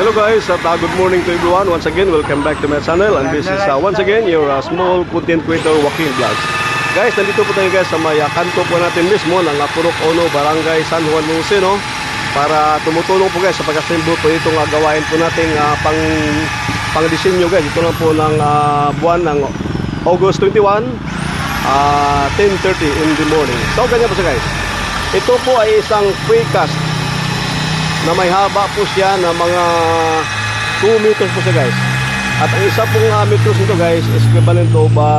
Hello guys, uh, good morning to everyone. Once again, welcome back to my channel and this is uh, once again your uh, small content creator Joaquin Vlogs. Guys, nandito po tayo guys sa may uh, kanto po natin mismo ng uh, Purok Ono, Barangay San Juan Luceno para tumutulong po guys sa pag-assemble po itong uh, gawain po nating uh, pang pang disenyo guys. Ito lang po ng uh, buwan ng August 21 uh, 10.30 in the morning. So ganyan po siya guys. Ito po ay isang precast na may haba po siya na mga 2 meters po siya guys. At ang isa pong uh, meters nito guys is equivalent to ba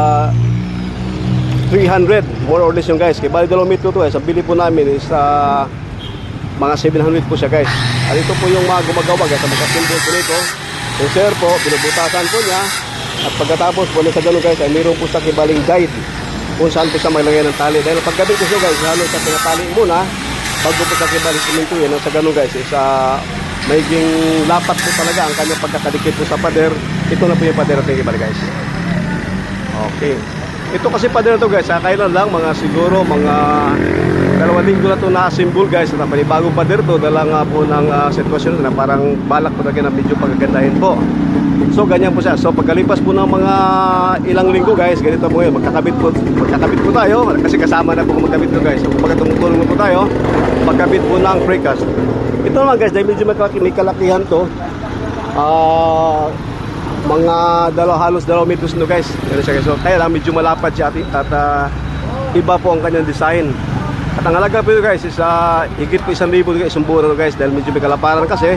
300 more or less yung guys. Kaya bali 2 metro to guys. Ang bili po namin is uh, mga 700 po siya guys. At ito po yung mga gumagawa guys. Ang magkasimple po nito. Yung sir po, binubutasan po niya. At pagkatapos po sa ganun guys, ay mayroon po sa kibaling guide kung saan po siya maglagay ng tali. Dahil paggabi ko siya guys, lalo sa pinatali muna bago po sa kibaling siminto yan. Sa ganun guys, is uh, magiging lapat po talaga ang kanyang pagkakadikit po sa pader. Ito na po yung pader natin kibaling guys. Okay. Ito kasi pader na to guys, ha? kailan lang mga siguro mga dalawang linggo na to na-assemble guys na panibagong pader to dala nga po ng ah, sitwasyon na parang balak po talaga na medyo pagagandahin po. So ganyan po siya. So pagkalipas po ng mga ilang linggo guys, ganito po yun. Magkakabit po, magkakabit po tayo kasi kasama na po magkabit to guys. So kumbaga tumutulong po tayo pagkabit po ng precast. Ito naman guys, dahil medyo may kalaki- may kalakihan to. Ah, mga dalaw halos dalawang meters no guys. Ganun siya. So kaya lang medyo malapad siya at, at ah, iba po ang kanyang design. At ang halaga po guys is uh, higit po isang libo guys, isang buro guys dahil medyo may kalaparan kasi.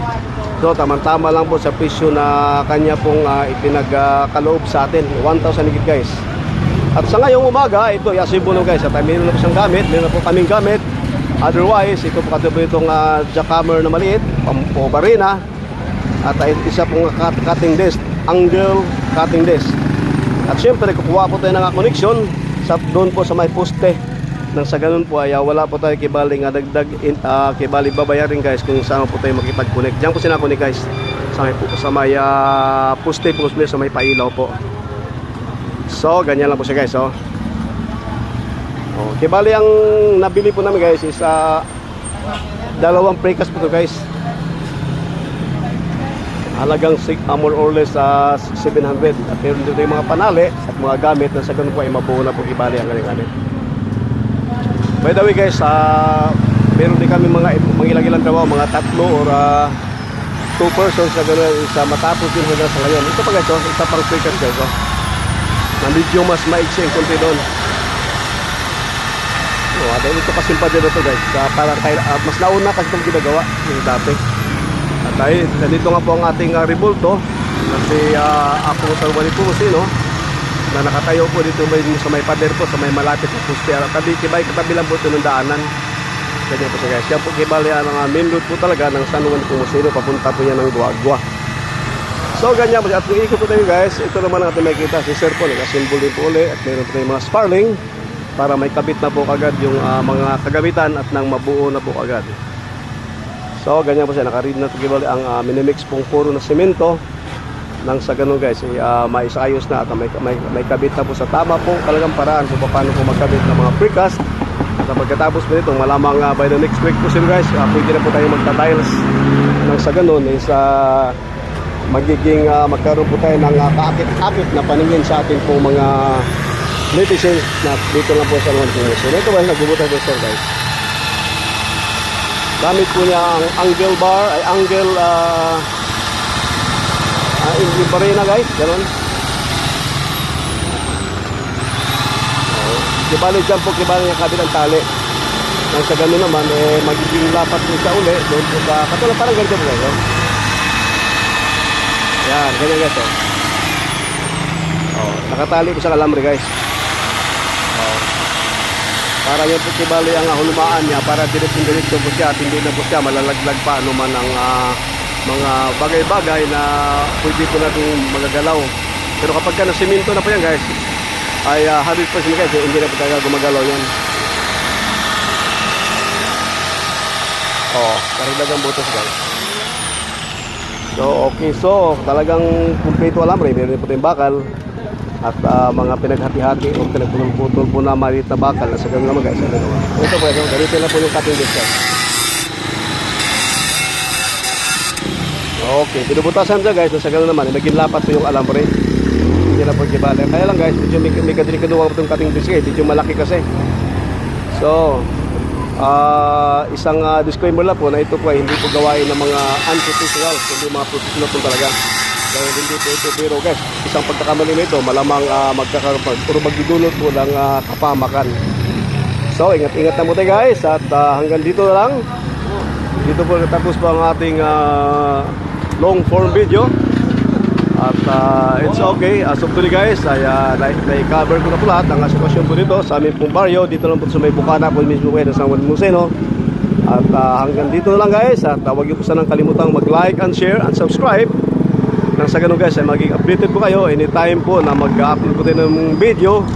So tamang-tama lang po sa presyo na kanya pong uh, ipinagkaloob sa atin. 1,000 higit guys. At sa ngayong umaga, ito i-assemble na guys. At uh, meron na po siyang gamit, meron na po kaming gamit. Otherwise, ito po katuloy itong uh, jackhammer na maliit, o barina. At uh, isa pong cut- cutting desk, angle cutting desk. At syempre, kukuha po tayo ng uh, connection sa doon po sa may poste. Nang sa ganun po ay uh, wala po tayo kibaling uh, dagdag in, uh, kibali babayarin guys kung saan po tayo makipag-connect. Diyan po sinakonek guys sa may, sa may uh, poste po sa may pailaw po. So, ganyan lang po siya guys, oh. Oh, kibali ang nabili po namin guys is uh, dalawang precast po to guys. Halagang uh, more or less uh, 700. At meron dito yung mga panali at mga gamit na sa ganun po ay mabuo na po kibali ang kanyang gamit. By the way guys, uh, meron din kami mga, mga ilang-ilang trabaho, mga tatlo or uh, two persons na gano'n isa matapos din hanggang sa ngayon. Ito pa guys, oh, isa pang precast guys. Oh na medyo mas maiksi ang konti doon. Oh, dahil ito kasi pa din ito guys. Uh, para kay, ah, mas nauna kasi itong ginagawa yung dati. At dahil nandito nga po ang ating uh, revolto. Kasi uh, ako sa Wani po no? Na nakatayo po dito may, sa may pader po, sa may malapit na poste. At tabi, kibay katabi lang po ito ng daanan. Ganyan po siya guys. Yan po kibali ang uh, main road po talaga ng San Juan Pumusino. Papunta po yan ng Duagua. So ganyan po siya. At kung ikot po tayo guys, ito naman ang ating makikita. Si Sir po, nag-assemble din po ulit. At meron po tayong mga sparling para may kabit na po kagad yung ah, mga kagamitan at nang mabuo na po agad. So ganyan po siya. Nakaread na tigibali ang uh, minimix pong puro na semento. Nang sa ganun guys, ay, uh, maisayos na at may, may, may kabit na po sa tama po talagang paraan kung paano po magkabit ng mga precast. At pagkatapos po nito, malamang uh, by the next week po sila guys, uh, pwede na po tayo magta-tiles. Nang sa ganun is uh, magiging uh, magkaroon po tayo ng uh, kaakit-akit na paningin sa ating po mga netizens na dito lang po sa Pinos. So, ito ba nagbubutas ng sir guys? Gamit po niya ang angle bar, ay angle uh, uh, yung barena guys, ganun. Oh, kibali dyan po, kibali ng kabilang tali. Nang sa ganun naman, eh, magiging lapat po siya uli. Doon po sa, katulad parang ganito po guys. Oh. Yan, ganyan guys oh. Oh, nakatali po sa kalambre guys. Oh. Para yung pagkibali ang hulumaan niya para diretso-diretso po siya at hindi na po siya malalaglag pa ano man ang ah, mga bagay-bagay na pwede po natin magagalaw. Pero kapag ka nasiminto na po yan guys, ay uh, 100% guys, eh, hindi na po talaga gumagalaw yan. Oh, karagdagang butas guys. So, okay. So, talagang kumpleto alambre. Meron po tayong bakal at ah, mga pinaghati-hati o pinagputol po na maliit na bakal. Sa ganun naman guys. Ito po, ito. Ganito na po yung cutting disc. Okay, pinubutasan siya guys, nasa ganun naman, eh, naging lapat po yung alambre. Hindi na po kibali. Kaya lang guys, medyo may, may kadrikaduwa itong kating bisgay, medyo malaki kasi. So, ah isang ah, disclaimer lang po na ito po ay hindi po gawain ng mga unprofessional, kundi mga professional po talaga. Dahil hindi po ito, pero guys, isang pagkakamali nito, malamang uh, magkakaroon o magdudulot po ng ah, kapamakan. So, ingat-ingat na mo guys at ah, hanggang dito na lang. Dito po natapos po ang ating ah, long form video. At ah, it's okay. As of today guys, ay uh, na-cover ko na po lahat ang sitwasyon po dito sa aming pong baryo. Dito lang po sa may Bukana po mismo po ng San Juan Museno. At ah, hanggang dito na lang guys. At uh, huwag niyo po sanang kalimutang mag-like and share and subscribe. Nang sa ganun guys ay maging updated po kayo anytime po na mag-upload po tayo ng video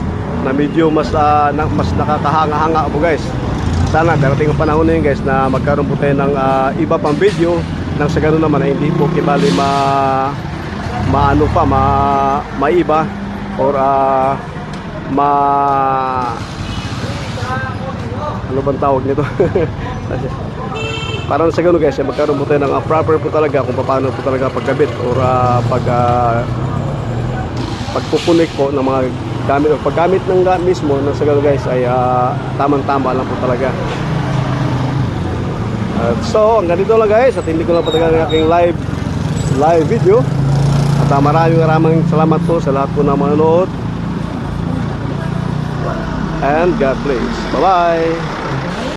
na medyo mas ah, na, mas nakakahanga-hanga po guys. Sana darating ang panahon na yun guys na magkaroon po tayo ng ah, iba pang video nang sa ganun naman ay hindi po kibali ma maano pa ma maiba or ah, ma ano bang tawag nito Parang sa ganun guys, eh, magkaroon po tayo ng ah, proper po talaga kung paano po talaga pagkabit or ah, pag uh, pagpupunik po ng mga gamit o paggamit ng ga- mismo ng sa ganun guys ay ah, tamang-tama lang po talaga. At so, hanggang dito lang guys at hindi ko na patagal ang aking live live video. At ah, maraming maraming salamat po sa lahat po na manonood. And God bless. Bye-bye!